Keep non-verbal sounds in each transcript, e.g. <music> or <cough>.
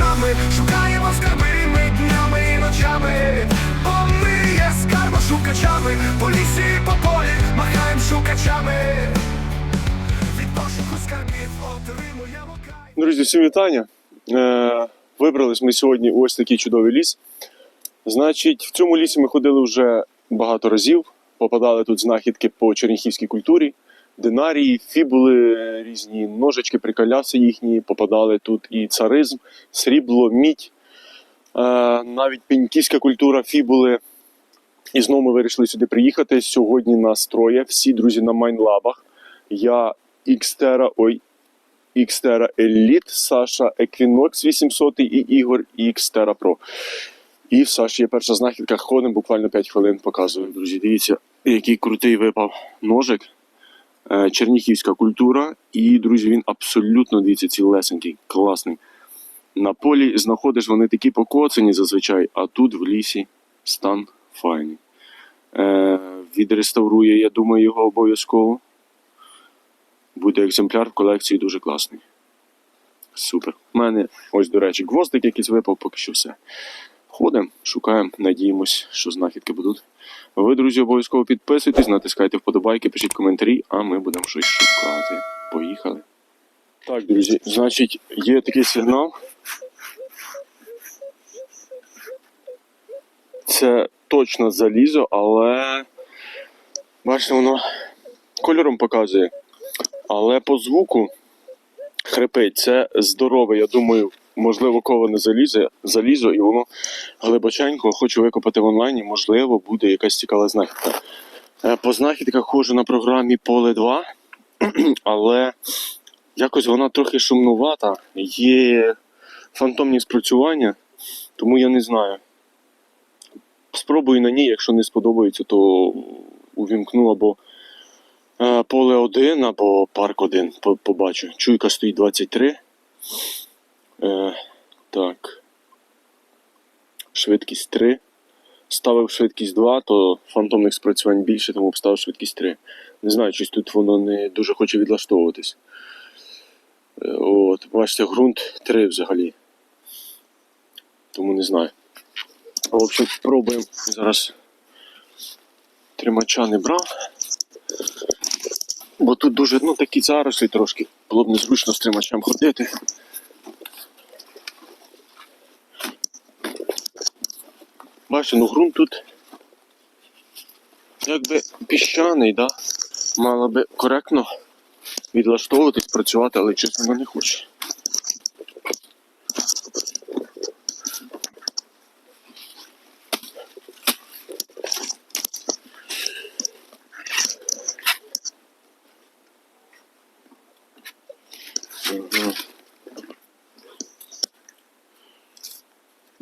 шукачами, шукаємо скарби ми днями і ночами, бо ми є скарбошукачами, по лісі по полі махаємо шукачами. Від пошуку скарбів отримуємо кайф. Друзі, всім вітання. Е, вибрались ми сьогодні у ось такий чудовий ліс. Значить, в цьому лісі ми ходили вже багато разів. Попадали тут знахідки по черніхівській культурі, динарії, фібули різні, ножички, приколяси їхні. Попадали тут і царизм, срібло, мідь, е, навіть пеньківська культура, фібули. І знову ми вирішили сюди приїхати. Сьогодні нас троє, всі друзі на майнлабах. Я Xterra, ой, Xterra Elite, Саша Equinox 800 і Ігор Xterra Pro. І в Саші є перша знахідка. Ходимо буквально 5 хвилин, показую. Друзі, дивіться, який крутий випав ножик. Е, Черніхівська культура. І, друзі, він абсолютно дивіться, цілесенький, класний. На полі знаходиш вони такі покоцані зазвичай, а тут в лісі стан файний. Е, відреставрує, я думаю, його обов'язково. Буде екземпляр в колекції дуже класний. Супер. У мене ось, до речі, гвоздик якийсь випав, поки що все. Ходимо, шукаємо, надіємось, що знахідки будуть. Ви, друзі, обов'язково підписуйтесь, натискайте вподобайки, пишіть коментарі, а ми будемо щось шукати. Поїхали. Так, друзі, значить, є такий сигнал. Це точно залізо, але бачите, воно кольором показує. Але по звуку хрипить. Це здорове, я думаю, можливо, коване залізо, залізо, і воно глибоченько хочу викопати в онлайні, можливо, буде якась цікава знахідка. Е, По знахідках ходжу на програмі Поле 2, <clears throat> але якось вона трохи шумнувата, є фантомні спрацювання, тому я не знаю. Спробую на ній, якщо не сподобається, то увімкну або Е, Поле 1 або парк 1 побачу. Чуйка стоїть 23. Е, так. Швидкість 3. Ставив швидкість 2, то фантомних спрацювань більше, тому поставив швидкість 3. Не знаю, щось тут воно не дуже хоче відлаштовуватись. Е, От, бачите, ґрунт 3 взагалі. Тому не знаю. В общем, спробуємо зараз. Тримача не брав. Бо тут дуже ну, такі зарослі трошки. Було б незручно з тримачем ходити. Бачите, ну ґрунт тут якби піщаний, да? мало би коректно відлаштовуватись, працювати, але чесно воно не хоче.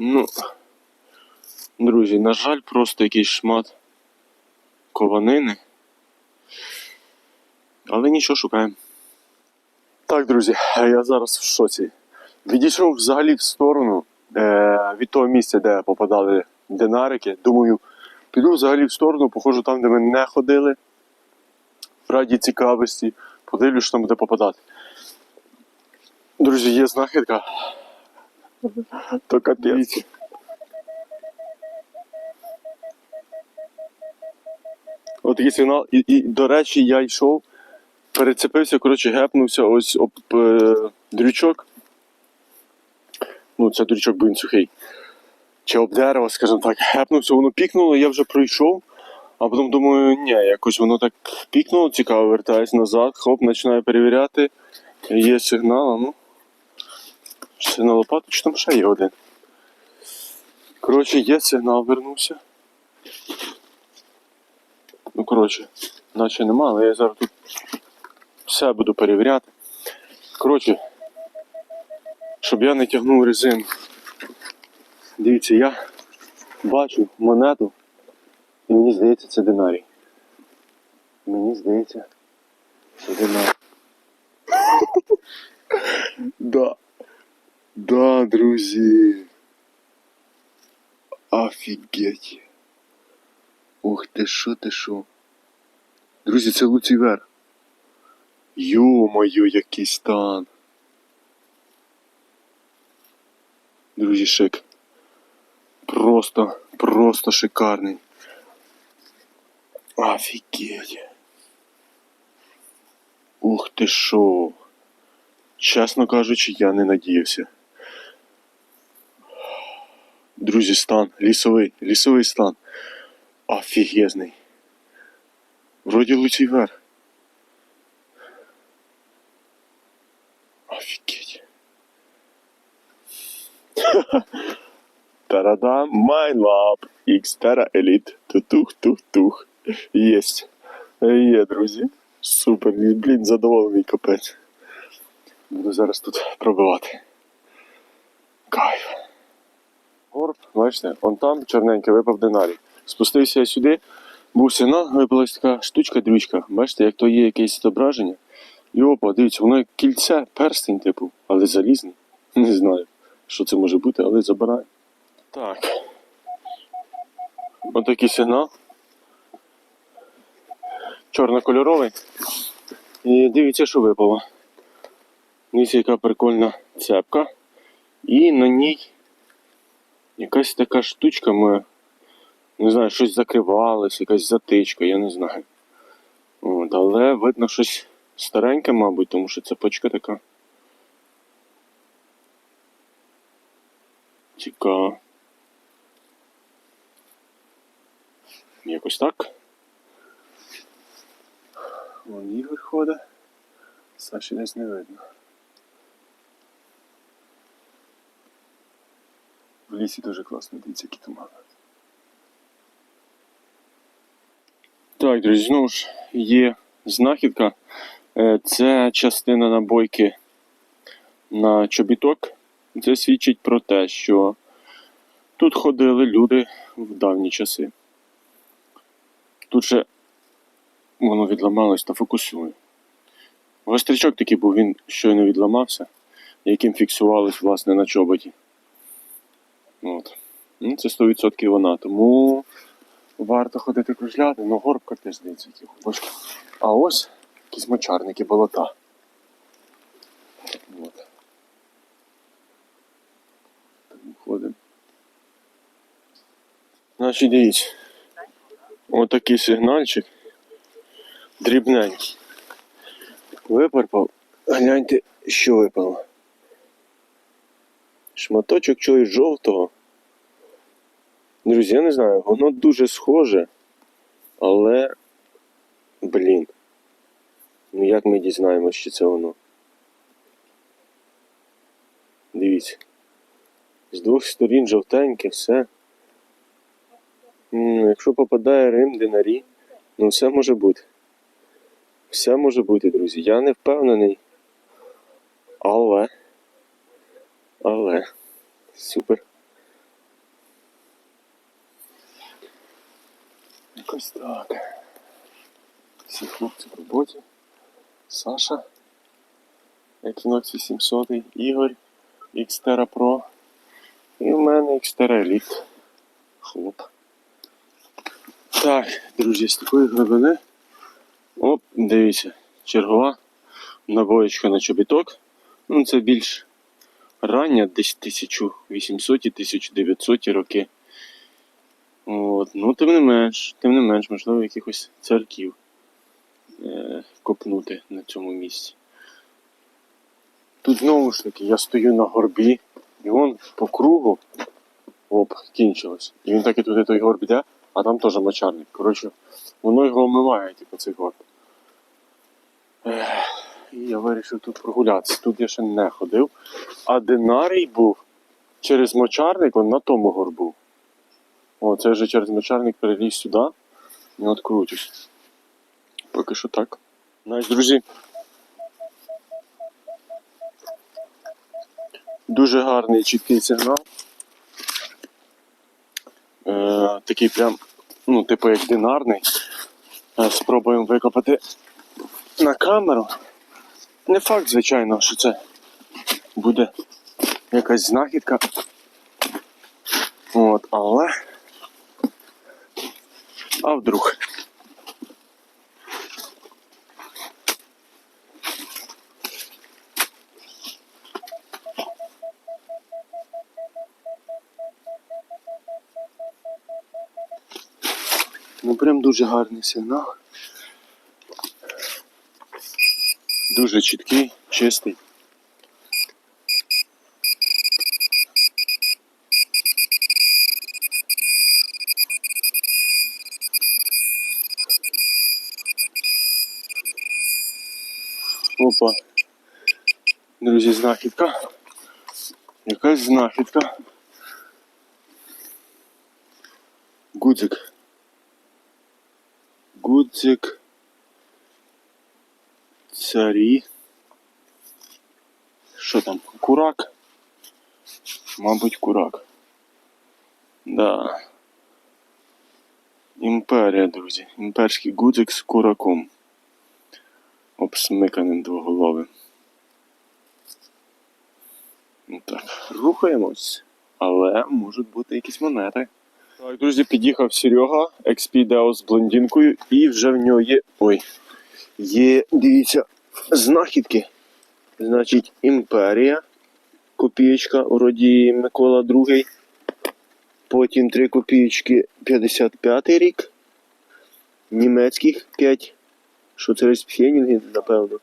Ну, друзі, на жаль, просто якийсь шмат кованини. Але нічого шукаємо. Так, друзі, я зараз в шоці. Відійшов взагалі в сторону е- від того місця, де попадали динарики. Думаю, піду взагалі в сторону, походжу там, де ми не ходили. В раді цікавості, подивлюсь, що там буде попадати. Друзі, є знахідка. То капець. Такий сигнал. І, і, до речі, я йшов, перецепився, коротше, гепнувся ось об е, дрючок. Ну, це дрючок, він сухий. Чи об дерево, скажімо так, гепнувся, воно пікнуло, я вже пройшов. А потім думаю, ні, якось воно так пікнуло, цікаво, вертаюсь назад, хоп, починаю перевіряти. Є сигнал, а ну. Чи на лопату, чи там ще є один? Коротше, є сигнал, вернувся. Ну, коротше, наче нема, але я зараз тут все буду перевіряти. Коротше, щоб я не тягнув резину. Дивіться, я бачу монету, і мені здається, це динарій. Мені здається, це динарій. <laughs> Да. Да, друзі. Офігеть. Ух ти що, ти що. Друзі, це Луцівер. Йо-моє, який стан. Друзі, шик. Просто, просто шикарний. Офігеть. Ух ти шо. Чесно кажучи, я не надіявся. Друзі, стан, лісовий, лісовий стан. Офігезний. Вроді Луцівер. Офігеть. Тарадам, my love, Xterra Elite. Тутух-тух-тух. Єсть. Є, друзі. Супер, блін, задоволений капець. Буду зараз тут пробивати. Кайф. Горб, бачите, вон там чорненький випав динарій. Спустився сюди, був сигнал, випалась така штучка дрючка. Бачите, як то є якесь зображення. І опа, дивіться, воно як кільце, перстень, типу, але залізний. Не знаю, що це може бути, але забираю. Так. Отакий сигнал. Чорнокольоровий. І дивіться, що випало. Дивіться, яка прикольна цепка. І на ній якась така штучка ми. Не знаю, щось закривалось, якась затичка, я не знаю. От, але видно щось стареньке, мабуть, тому що цепочка така. Цікаво. Якось так. Вон Ігор ходить. Саші десь не видно. В лісі дуже класно, дивіться, які тумани. Так, друзі, знову ж є знахідка. Е, Це частина набойки на чобіток. Це свідчить про те, що тут ходили люди в давні часи. Тут же воно відламалось та фокусує. Гострячок такий був, він щойно відламався, яким фіксувалось власне на чоботі. От. Ну, це 100% вона. Тому варто ходити кружляти, ну горбка теж здається, глибочки. А ось якісь мочарники болота. От. Так ми ходимо. Значить, дивіться. Отакий сигнальчик. Дрібненький. Випарпав. Гляньте, що випало. Шматочок чогось жовтого. Друзі, я не знаю, воно дуже схоже, але. Блін. Ну як ми дізнаємося, що це воно? Дивіться. З двох сторін жовтеньке, все. Якщо попадає Рим, динарі, ну все може бути. Все може бути, друзі. Я не впевнений. Але. Але. Супер. Якось так. Всі хлопці в роботі. Саша. Equinox 800, Ігор, Xterra Pro. І в мене Xterra Elite. Хлоп. Так, друзі, з такої глибини. Оп, дивіться, чергова набоєчка на чобіток. Ну, це більш рання, десь 1800-1900 роки. От. Ну, тим не менш, тим не менш, можливо, якихось церків е, копнути на цьому місці. Тут знову ж таки я стою на горбі, і вон по кругу оп, кінчилось. І він так і туди той горб йде, а там теж мочарник. Коротше, воно його омиває, типу, цей горб. І я вирішив тут прогулятися. Тут я ще не ходив. А динарій був через мочарник он на тому горбу. О, це вже через мочарник переліз сюди і от крутюсь. Поки що так. Значить, друзі. Дуже гарний чіткий сигнал. Е, такий прям, ну, типу як динарний. Е, спробуємо викопати на камеру. Не факт, звичайно, що це буде якась знахідка. От, але. А вдруг? Ну прям дуже гарний сигнал. Дуже чіткий, чистий. Опа. Друзі, знахідка. Якась знахідка. Гудзик. Гудзик. Царі. Що там? Курак? Мабуть, курак. Да. Імперія, друзі. Імперський гудзик з кураком. Обсмиканим двоголовим. Ну Так, рухаємось. Але можуть бути якісь монети. Так, друзі, під'їхав Серега, експідео з блондинкою, і вже в нього є. Ой. Є, дивіться, знахідки. Значить, імперія. Копієчка, вроді Микола II. Потім 3 копієчки 55 рік. Німецьких 5. Що це респфєнінги, напевно.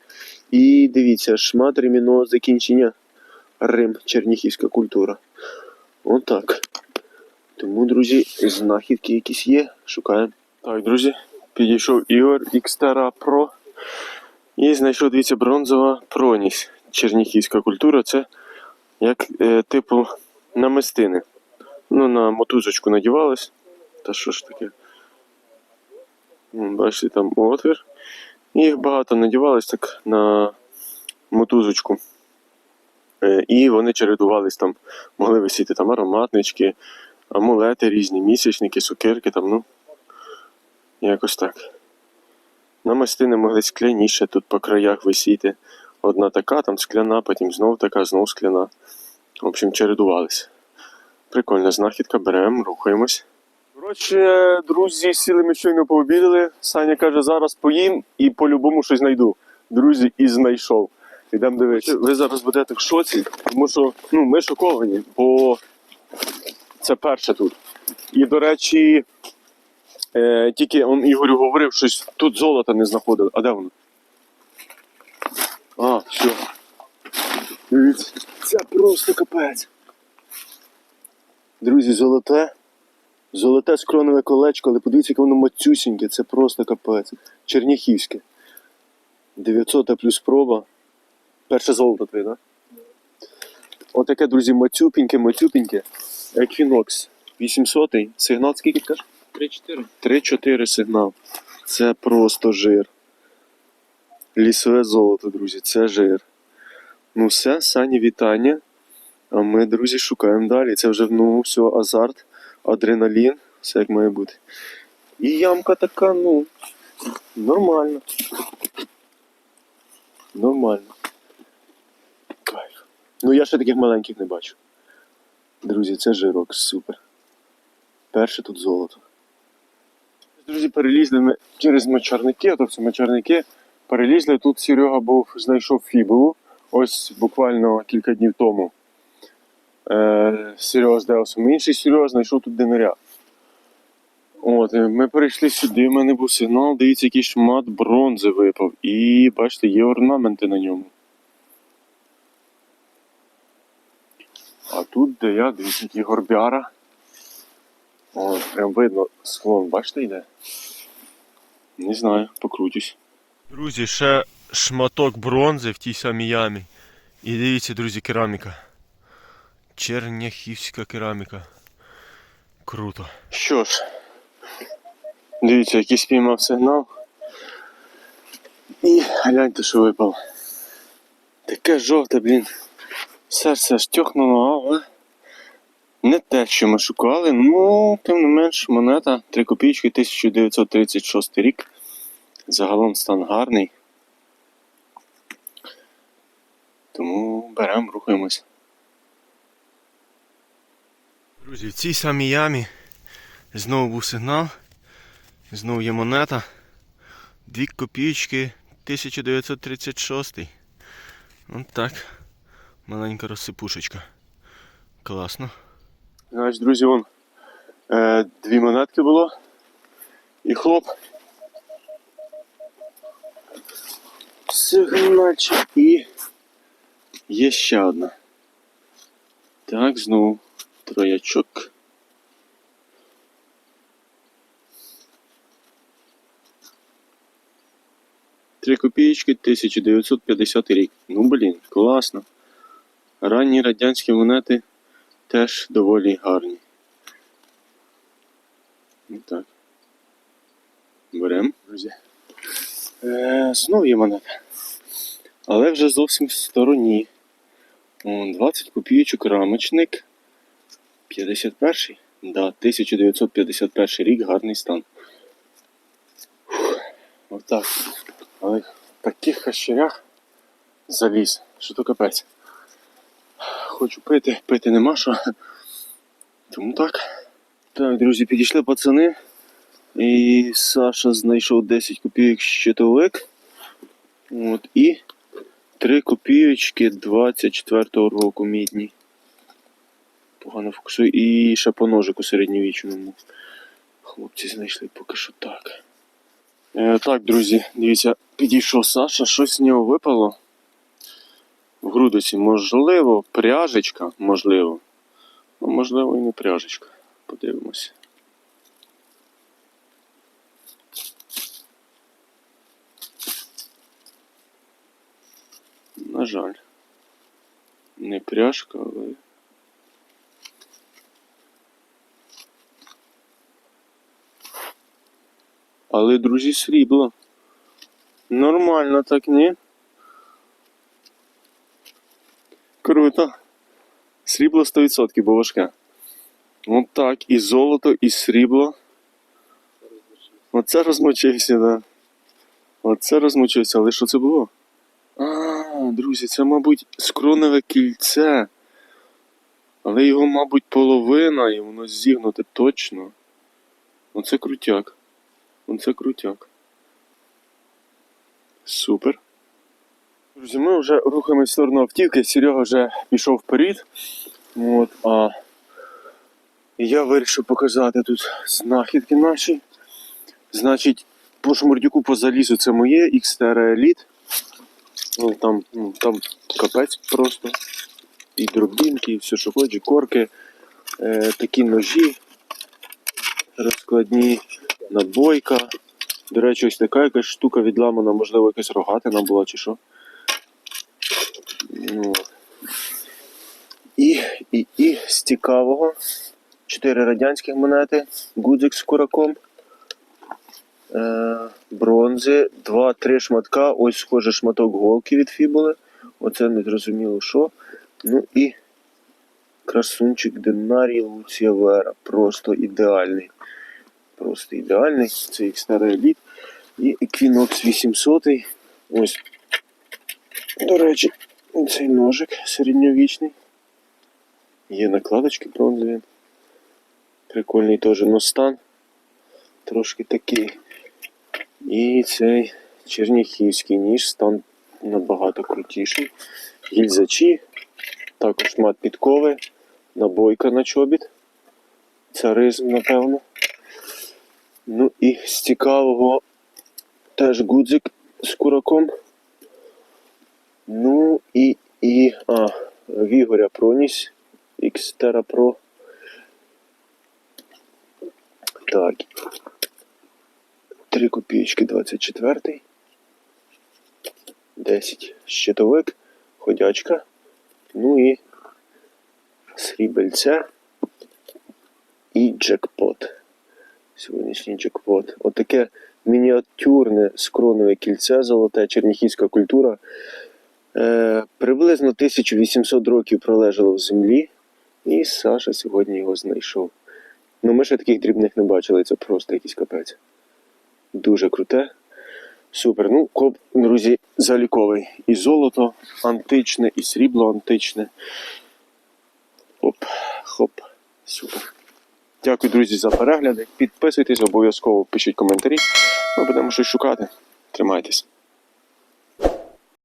І дивіться, шмат ремінного закінчення. Рим, Черніхівська культура. Отак. Тому, друзі, знахідки якісь є. Шукаємо. Так, друзі, підійшов Ігор Xterra Pro. І знайшов, дивіться, бронзова проніс. Черніхівська культура. Це як е, типу намистини. Ну, на мотузочку надівалось. Та що ж таке? Бачите, там отвір. Їх багато надівалось так на мотузочку. Е, І вони чередувались там, могли висіти там ароматнички, амулети різні, місячники, сукерки там, ну. Якось так. Намистини могли скляніше тут по краях висіти. Одна така, там скляна, потім знов така, знов скляна. В общем, чередувались. Прикольна знахідка, беремо, рухаємось. Коротше, друзі, сіли ми щойно пообідали. Саня каже, зараз поїм і по-любому щось знайду. Друзі, і знайшов. Йдемо дивитися. Ви зараз будете в шоці, тому що ну, ми шоковані, бо це перше тут. І, до речі, е, тільки он Ігорю говорив, щось тут золота не знаходили. А де воно? А, все. Дивіться, це просто капець. Друзі, золоте. Золоте скронове колечко, але подивіться, яке воно мацюсіньке, це просто капець. Черніхівське. 900 плюс проба. Перше золото твоє, так? Да? Отаке, друзі, мацюпіньке, мацюпіньке. Equinox 800 Сигнал скільки ти кажеш? 3-4. 3-4 сигнал. Це просто жир. Лісове золото, друзі, це жир. Ну все, Сані, вітання. А ми, друзі, шукаємо далі. Це вже ну, все, азарт, адреналін, все як має бути. І ямка така, ну, нормальна. Нормально. Кайф. Ну я ще таких маленьких не бачу. Друзі, це жирок, супер. Перше тут золото. Друзі, перелізли ми через мочарники, тобто мочарники. Перелізли. Тут Серега був, знайшов фібулу. Ось буквально кілька днів тому. Е, Серега з Інший Серега знайшов тут динаря. От, ми перейшли сюди, в мене був сигнал, дивіться, який шмат бронзи випав. І бачите, є орнаменти на ньому. А тут, де я, дивіться, який горбяра. О, прям видно склон, бачите, йде? Не знаю, покрутюсь. Друзі, ще шматок бронзи в тій самій ямі. І дивіться, друзі, кераміка. Черняхівська кераміка. Круто. Що ж, дивіться, який спіймав сигнал. І гляньте, що випало. Таке жовте, блін. Серце аж тьохнуло, але не те, що ми шукали. Ну, тим не менш, монета 3 копійки 1936 рік. Загалом стан гарний. Тому беремо, рухаємось. Друзі, в цій самій ямі знову був сигнал. Знову є монета. 2 копійки 1936. Ось так. Маленька розсипушечка. Класно. Значить, друзі, вон е, дві монетки було. І хлоп. Сигнальчик. І є ще одна. Так, знову троячок. Три копієчки 1950 рік. Ну блін, класно. Ранні радянські монети теж доволі гарні. Ну так. Беремо, друзі. Е, знову є монета. Але вже зовсім в стороні. 20 копійочок рамочник. 51-й? Да, 1951 рік, гарний стан. Отак. Але в таких хащерях заліз, що то капець. Хочу пити, пити нема що. Тому так. Так, друзі, підійшли пацани. І Саша знайшов 10 копійок щитовик. От, і 3 копійочки 24-го року мідні. Погано фокусую. І ще по ножику середньовічному. Хлопці знайшли поки що так. Е, так, друзі, дивіться, підійшов Саша, щось з нього випало. В грудиці, можливо, пряжечка, можливо. Ну, можливо, і не пряжечка. Подивимося. На жаль. Не пряжка, але. Але, друзі, срібло. Нормально так, ні? Круто. Срібло 100%, бо важке. От так, і золото, і срібло. Оце розмочився, да. Оце розмочився, але що це було? А, друзі, це, мабуть, скроневе кільце. Але його, мабуть, половина і воно зігнуте точно. Оце крутяк. Оце крутяк. Супер. Друзі, ми вже рухаємось в сторону автівки. Серега вже пішов вперед. От, а я вирішив показати тут знахідки наші. Значить, по шмурдюку по залізу це моє XTR Elite. Ну, там, ну, там капець просто. І дробінки, і все, що хоче, корки, е, такі ножі розкладні, набойка. До речі, ось така якась штука відламана, можливо, якась рогатина була чи що. Ну, і, і, і з цікавого. Чотири радянських монети, гудзик з кураком. Е, бронзи, два-три шматка. Ось схоже шматок голки від фібули. Оце не зрозуміло що. Ну і красунчик Динарій Луція Вера. Просто ідеальний. Просто ідеальний. Це їх старий еліт. І Equinox 800. Ось. До речі, цей ножик середньовічний. Є накладочки бронзові. Прикольний теж но стан. Трошки такий. І цей черніхівський ніж стан набагато крутіший. Гільзачі, також мат підкови, набойка на чобіт. Царизм, напевно. Ну і з цікавого теж гудзик з кураком. Ну і, і а, Вігоря проніс Xterra Pro. Так. 3 копійки 24. 10 щитовик, ходячка. Ну і срібельце і джекпот. Сьогоднішній джекпот. Отаке мініатюрне скронове кільце, золоте, черніхівська культура. Е, приблизно 1800 років пролежало в землі, і Саша сьогодні його знайшов. Ну, ми ще таких дрібних не бачили, це просто якийсь капець. Дуже круте. Супер. Ну, коп, друзі, заліковий. І золото античне, і срібло античне. Оп, хоп, супер. Дякую, друзі, за перегляди. Підписуйтесь, обов'язково пишіть коментарі. Ми будемо щось шукати. Тримайтесь.